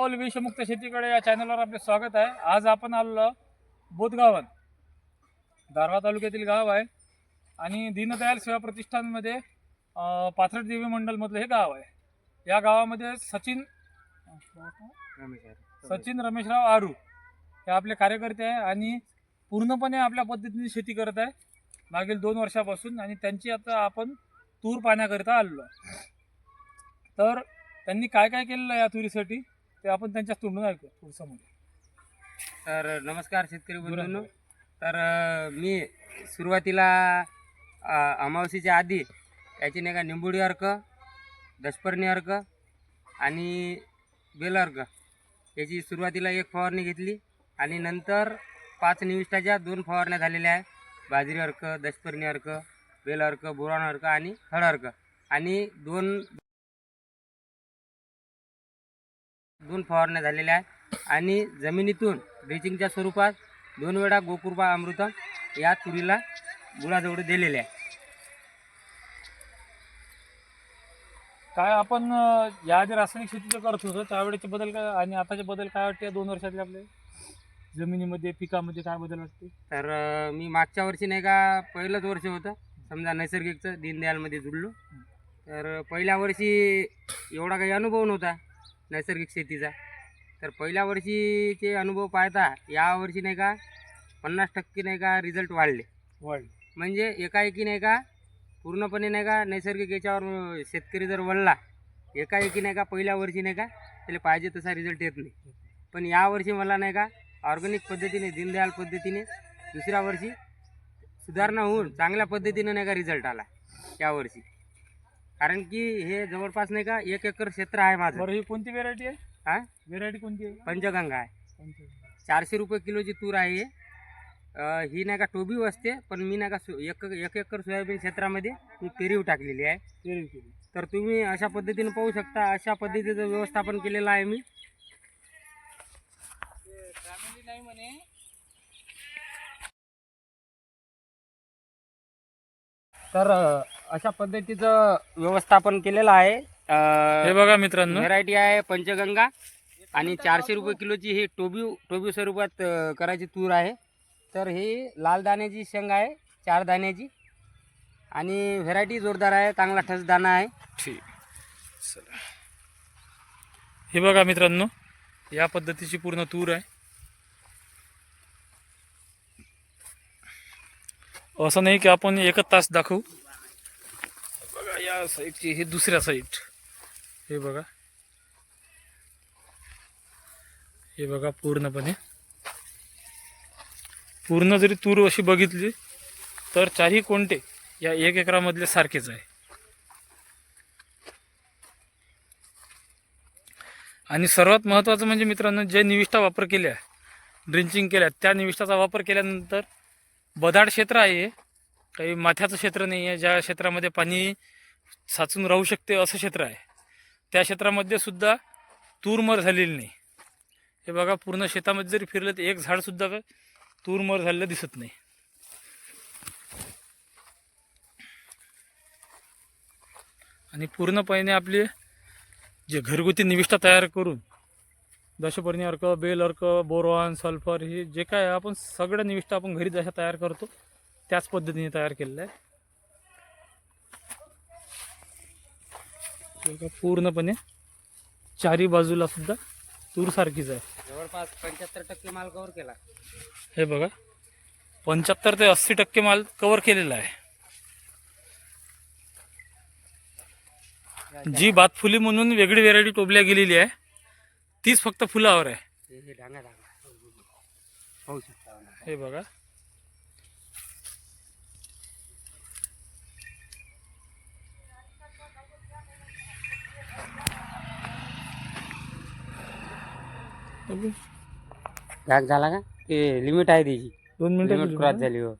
पाऊल विषमुक्त शेतीकडे या चॅनलवर आपले स्वागत आहे. आज आपण आलो बोधगावात दारवा तालुक्यातील गाव आहे. आणि दीनदयाल सेवा प्रतिष्ठानमध्ये पाथरट देवी मंडलमधलं हे गाव आहे. या गावामध्ये सचिन सचिन रमेशराव आरू हे आपले कार्यकर्ते आहे आणि पूर्णपणे आपल्या पद्धतीने शेती करत आहे. मागील दोन वर्षापासून आणि त्यांची आता आपण तूर पाण्याकरिता आलेलो आहे. तर त्यांनी काय काय केलेलं आहे या तुरीसाठी? ते आपण त्यांच्या तोंडून ऐकू पुढच्यामध्ये. तर नमस्कार शेतकरी बंधूंनो. तर अ, मी सुरुवातीला अ, अमावस्येच्या आधी याची नाही का निंबुडी अर्क दशपर्णी अर्क आणि बेल अर्क याची सुरुवातीला एक फवारणी घेतली आणि नंतर पाच निविष्ठाच्या दोन फवारण्या झालेल्या आहे. बाजरी अर्क दशपर्णी अर्क बेल अर्क बोरान अर्क आणि हळ अर्क आणि दोन दोन फवारण्या झालेल्या आहे आणि जमिनीतून ड्रेचिंगच्या स्वरूपात दोन वेळा गोकुर्बा अमृत या तुरीला गुळाजवळ दिलेले आहे. काय आपण या आधी रासायनिक शेतीचं करत होतो त्यावेळेचे बदल काय आणि आताचे बदल काय वाटते या दोन वर्षातले आपले? जमिनीमध्ये पिकामध्ये काय बदल वाटते? तर अं, मी मागच्या वर्षी नाही का पहिलंच वर्ष होतं. समजा नैसर्गिकचं दीनदयालमध्ये जुडलो तर पहिल्या वर्षी एवढा काही अनुभव नव्हता. नैसर्गिक शेतीचा. तर पहिल्या वर्षीचे अनुभव पाहता या वर्षी नाही का पन्नास टक्के नाही का रिझल्ट वाढले. वाढ म्हणजे एकाएकी नाही का पूर्णपणे नाही का नैसर्गिक याच्यावर शेतकरी जर वळला एकाएकी नाही का पहिल्या वर्षी नाही का त्याला पाहिजे तसा रिझल्ट येत नाही. पण या वर्षी मला नाही का ऑर्गॅनिक पद्धतीने दीनदयाल पद्धतीने दुसऱ्या वर्षी सुधारणा होऊन चांगल्या पद्धतीने नाही का रिझल्ट आला यावर्षी कारण की हे जवळपास नाही का एक एकर क्षेत्र आहे माझं. बरं ही कोणती व्हेरायटी आहे? हा? व्हेरायटी कोणती आहे? पंचगंगा आहे? चारशे रुपये किलोची तूर आहे हे. अं, ही नाही का टोबी असते पण मी नाही का सो- एक एक एकर सोयाबीन क्षेत्रामध्ये मी पेरीव टाकलेली आहे. पेरवी केली. तर तुम्ही अशा पद्धतीने पाहू शकता अशा पद्धतीचं व्यवस्थापन केलेलं आहे मी. तर अं, अशा पद्धतीचं व्यवस्थापन केलेलं आहे. हे बघा मित्रांनो. व्हेरायटी आहे पंचगंगा आणि चारशे रुपये किलोची ही टोबी टोबी स्वरूपात अं, करायची तूर आहे. तर ही लाल दाण्याची शेंग आहे चार दाण्याची. आणि व्हेरायटी जोरदार आहे चांगला ठस दाणा आहे. ठीक. चला. हे बघा मित्रांनो या पद्धतीची पूर्ण तूर आहे. असं नाही की आपण एकच तास दाखवू. साईडची हे दुसऱ्या साईड. हे बघा. हे बघा पूर्णपणे. पूर्ण जरी तूर अशी बघितली तर चारही कोणते या एक एकरामधले सारखेच आहे. आणि सर्वात महत्त्वाचं म्हणजे मित्रांनो जे निविष्ठा वापर केल्या ड्रिंचिंग केल्या त्या निविष्ठाचा वापर केल्यानंतर बदाड क्षेत्र आहे काही माथ्याचं क्षेत्र नाही आहे. ज्या क्षेत्रामध्ये पाणी साचून राहू शकते असं क्षेत्र आहे. त्या क्षेत्रामध्ये सुद्धा तूरमर झालेली नाही. हे बघा पूर्ण शेतामध्ये जरी फिरलं तर एक झाडसुद्धा तूरमर झालेलं दिसत नाही. आणि पूर्णपणे आपली जे घरगुती निविष्ठा तयार करून दशपर्णी अर्क बेल अर्क बोरॉन सल्फर हे जे काय आहे, आपण सगळ्या निविष्ठा आपण घरी जशा तयार करतो त्याच पद्धतीने तयार केलेलं आहे बघा, पूर्णपणे चारी बाजूला सुद्धा तूरसारखीच आहे. जवळपास पंच्याहत्तर टक्के माल कव्हर केला. हे बघा पंच्याहत्तर ते अस्सी टक्के माल कव्हर केलेला आहे. जी बातफुली म्हणून वेगळी व्हेरायटी टोबल्या गेलेली आहे तीच फक्त फुलावर आहे. हे बघा घाग झाला का? ते लिमिट आहे त्याची. दोन लिमिट मिनिटं क्रॉस झाली हो.